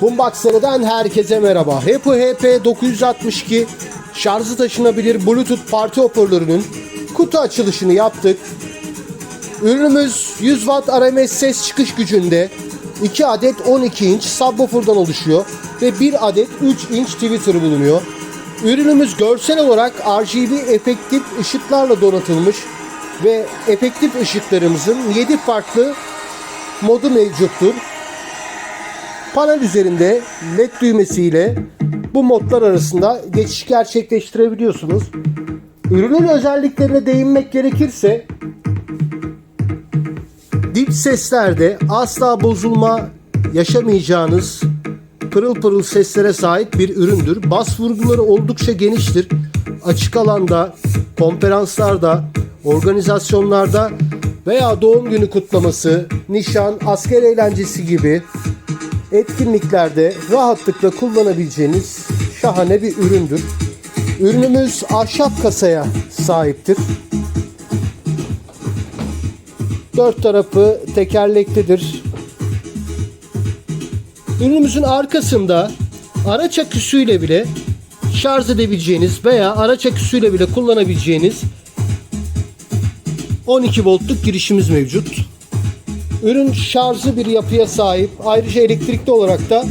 Boombox'lardan herkese merhaba. Happy HP 962 şarjı taşınabilir Bluetooth parti hoparlörünün kutu açılışını yaptık. Ürünümüz 100 Watt RMS ses çıkış gücünde 2 adet 12 inç subwoofer'dan oluşuyor ve 1 adet 3 inç tweeter bulunuyor. Ürünümüz görsel olarak RGB efektif ışıklarla donatılmış ve efektif ışıklarımızın 7 farklı modu mevcuttur. Panel üzerinde led düğmesiyle bu modlar arasında geçiş gerçekleştirebiliyorsunuz. Ürünün özelliklerine değinmek gerekirse dip seslerde asla bozulma yaşamayacağınız pırıl pırıl seslere sahip bir üründür. Bas vurguları oldukça geniştir. Açık alanda, konferanslarda, organizasyonlarda veya doğum günü kutlaması, nişan, asker eğlencesi gibi etkinliklerde rahatlıkla kullanabileceğiniz şahane bir üründür. Ürünümüz ahşap kasaya sahiptir. Dört tarafı tekerleklidir. Ürünümüzün arkasında araç aküsüyle bile şarj edebileceğiniz veya araç aküsüyle bile kullanabileceğiniz 12 voltluk girişimiz mevcut. Ürün şarjlı bir yapıya sahip. Ayrıca elektrikli olarak da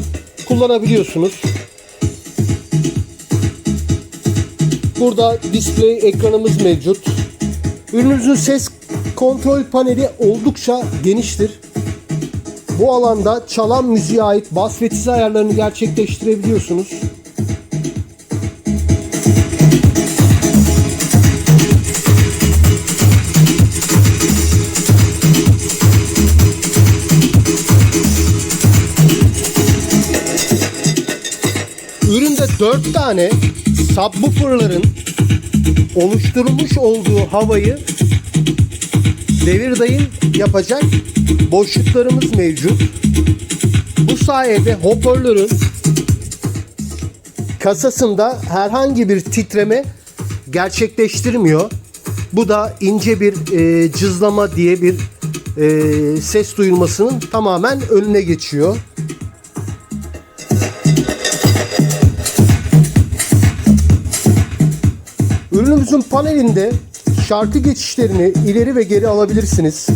kullanabiliyorsunuz. Burada display ekranımız mevcut. Ürünümüzün ses kontrol paneli oldukça geniştir. Bu alanda çalan müziğe ait bas ve tiz ayarlarını gerçekleştirebiliyorsunuz. 4 tane subwooferların oluşturmuş olduğu havayı devir dayım yapacak boşluklarımız mevcut. Bu sayede hoparlörün kasasında herhangi bir titreme gerçekleştirmiyor. Bu da ince bir e, cızlama diye bir e, ses duyulmasının tamamen önüne geçiyor. Ürünümüzün panelinde şarkı geçişlerini ileri ve geri alabilirsiniz.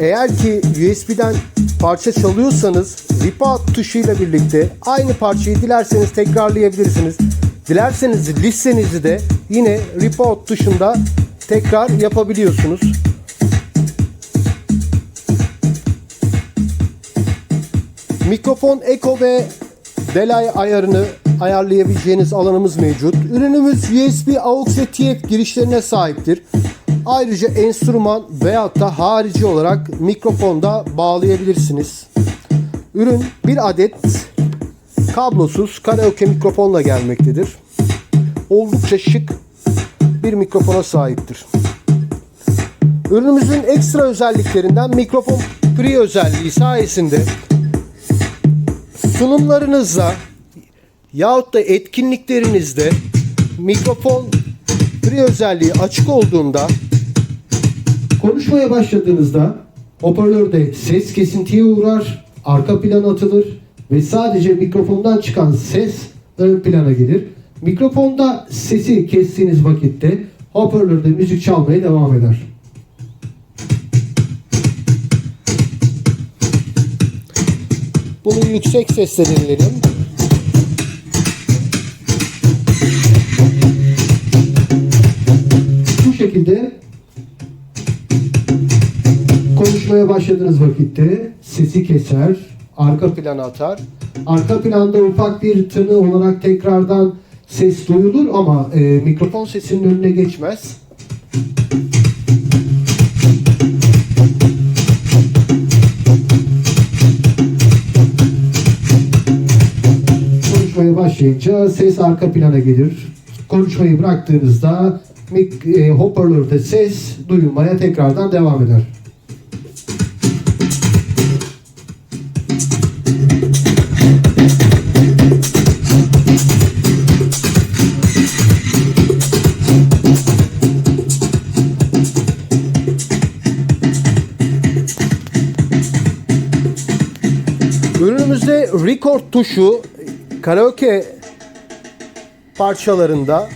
Eğer ki USB'den parça çalıyorsanız repeat tuşuyla birlikte aynı parçayı dilerseniz tekrarlayabilirsiniz. Dilerseniz listenizi de yine repeat tuşunda tekrar yapabiliyorsunuz. Mikrofon Echo ve delay ayarını ayarlayabileceğiniz alanımız mevcut. Ürünümüz USB, AUX ve TF girişlerine sahiptir. Ayrıca enstrüman veyahut da harici olarak mikrofonda bağlayabilirsiniz. Ürün bir adet kablosuz karaoke mikrofonla gelmektedir. Oldukça şık bir mikrofona sahiptir. Ürünümüzün ekstra özelliklerinden mikrofon free özelliği sayesinde sunumlarınızda yahut da etkinliklerinizde mikrofon free özelliği açık olduğunda konuşmaya başladığınızda hoparlörde ses kesintiye uğrar, arka plan atılır ve sadece mikrofondan çıkan ses ön plana gelir. Mikrofonda sesi kestiğiniz vakitte hoparlörde müzik çalmaya devam eder. Bunu yüksek sesle dinleyelim. Konuşmaya başladığınız vakitte sesi keser, arka plana atar. Arka planda ufak bir tını olarak tekrardan ses duyulur ama e, mikrofon sesinin önüne geçmez. Konuşmaya başlayınca ses arka plana gelir. Konuşmayı bıraktığınızda mik- e, hoparlörde ses duyulmaya tekrardan devam eder. Record tuşu karaoke parçalarında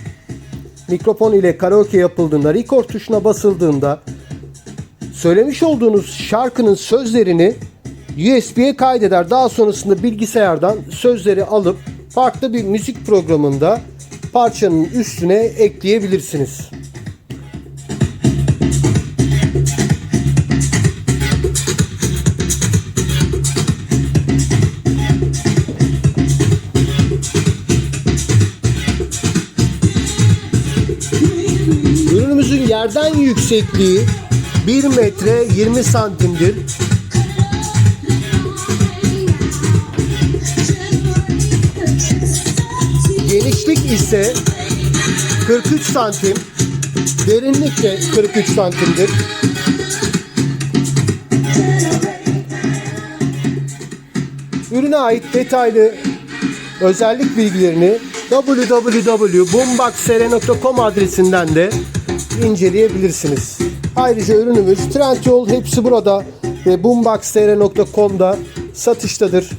mikrofon ile karaoke yapıldığında record tuşuna basıldığında söylemiş olduğunuz şarkının sözlerini USB'ye kaydeder. Daha sonrasında bilgisayardan sözleri alıp farklı bir müzik programında parçanın üstüne ekleyebilirsiniz. Yerden yüksekliği 1 metre 20 santimdir. Genişlik ise 43 santim. Derinlik de 43 santimdir. Ürüne ait detaylı özellik bilgilerini www.boomboxsr.com adresinden de inceleyebilirsiniz. Ayrıca ürünümüz Trendyol hepsi burada ve boomboxsr.com'da satıştadır.